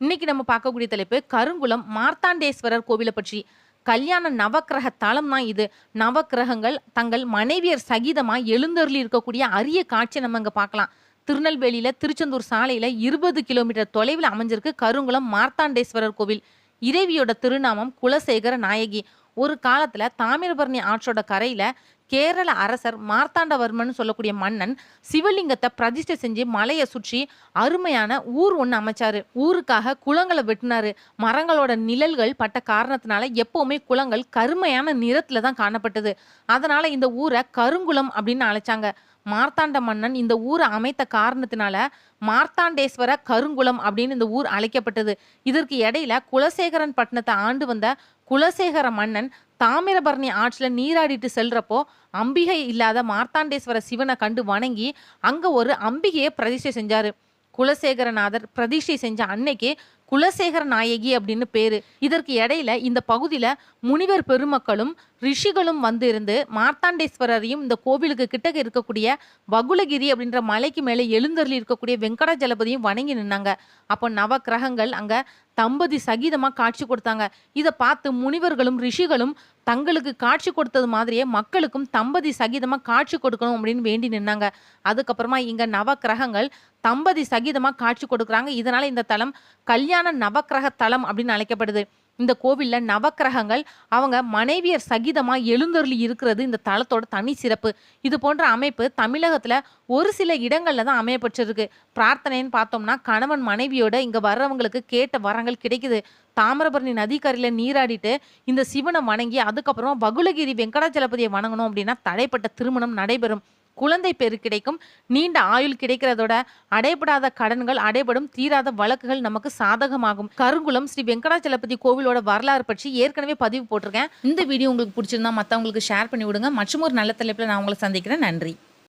இன்னைக்கு நம்ம பார்க்கக்கூடிய தலைப்பு கருங்குளம் மார்த்தாண்டேஸ்வரர் கோவிலை பற்றி. கல்யாண நவக்கிரக தளம் தான் இது. நவக்கிரகங்கள் தங்கள் மனைவியர் சகிதமா எழுந்தருளி இருக்கக்கூடிய அரிய காட்சியை நம்ம இங்க பார்க்கலாம். திருநெல்வேலியில திருச்செந்தூர் சாலையில இருபது கிலோமீட்டர் தொலைவில் அமைஞ்சிருக்கு கருங்குளம் மார்த்தாண்டேஸ்வரர் கோவில். இறைவியோட திருநாமம் குலசேகர நாயகி. ஒரு காலத்தில் தாமிரபரணி ஆற்றோட கரையில் கேரள அரசர் மார்த்தாண்டவர்மன் சொல்லக்கூடிய மன்னன் சிவலிங்கத்தை பிரதிஷ்டை செஞ்சு மலையை சுற்றி அருமையான ஊர் ஒன்று அமைச்சாரு. ஊருக்காக குளங்களை வெட்டினாரு. மரங்களோட நிழல்கள் பட்ட காரணத்தினால எப்பவுமே குளங்கள் கருமையான நிறத்துல தான் காணப்பட்டது. அதனால இந்த ஊரை கருங்குளம் அப்படின்னு அழைச்சாங்க. மார்த்தாண்ட மன்னன் இந்த ஊரை அமைத்த காரணத்தினால மார்த்தாண்டேஸ்வர கருங்குளம் அப்படின்னு இந்த ஊர் அழைக்கப்பட்டது. இதற்கு இடையில குலசேகரன் பட்டணத்தை ஆண்டு வந்த குலசேகர மன்னன் தாமிரபரணி ஆற்றில் நீராடிட்டு செல்றப்போ அம்பிகை இல்லாத மார்த்தாண்டேஸ்வர சிவனை கண்டு வணங்கி அங்கே ஒரு அம்பிகையை பிரதிஷ்டை செஞ்சாரு. குலசேகரநாதர் பிரதிஷ்டை செஞ்ச அன்னைக்கே குலசேகர நாயகி அப்படின்னு பேரு. இதற்கு இடையில இந்த பகுதியில முனிவர் பெருமக்களும் ரிஷிகளும் வந்து இருந்து மார்த்தாண்டேஸ்வரரையும் இந்த கோவிலுக்கு கிட்டக்க இருக்கக்கூடிய வகுலகிரி அப்படின்ற மலைக்கு மேலே எழுந்தருளி இருக்கக்கூடிய வெங்கடாஜலபதியும் வணங்கி நின்னாங்க. அப்போ நவ கிரகங்கள் அங்க தம்பதி சகிதமா காட்சி கொடுத்தாங்க. இதை பார்த்து முனிவர்களும் ரிஷிகளும் தங்களுக்கு காட்சி கொடுத்தது மாதிரியே மக்களுக்கும் தம்பதி சகிதமா காட்சி கொடுக்கணும் அப்படின்னு வேண்டி நின்னாங்க. அதுக்கப்புறமா இங்க நவ கிரகங்கள் தம்பதி சகிதமா காட்சி கொடுக்குறாங்க. இதனால இந்த தலம் கல்யாண நவக்கிரக தலம் அப்படின்னு அழைக்கப்படுது. இந்த கோவில்ல நவக்கிரகங்கள் அவங்க மனைவியர் சகிதமா எழுந்தருளி இருக்கிறது இந்த தலத்தோட தனி சிறப்பு. இது போன்ற அமைப்பு தமிழகத்துல ஒரு சில இடங்கள்ல தான் அமையப்பட்டிருக்கு பிரார்த்தனைன்னு பார்த்தோம்னா கணவன் மனைவியோட இங்க வர்றவங்களுக்கு கேட்ட வரங்கள் கிடைக்குது. தாமிரபரணி நதிக்கரையில் நீராடிட்டு இந்த சிவனை வணங்கி அதுக்கப்புறமா வகுலகிரி வெங்கடாச்சலபதியை வணங்கணும் அப்படின்னா தடைப்பட்ட திருமணம் நடைபெறும். குழந்தை பேரு கிடைக்கும். நீண்ட ஆயுள் கிடைக்கிறதோட அடைபடாத கடன்கள் அடைபடும் தீராத வழக்குகள் நமக்கு சாதகமாகும். கருங்குளம் ஸ்ரீ வெங்கடாச்சலபதி கோவிலோட வரலாறு பற்றி ஏற்கனவே பதிவு போட்டிருக்கேன். இந்த வீடியோ உங்களுக்கு பிடிச்சிருந்தா மற்றவங்களுக்கு ஷேர் பண்ணி விடுங்க. மற்றும் ஒரு நல்ல தலைப்பில் நான் உங்களை சந்திக்கிறேன். நன்றி.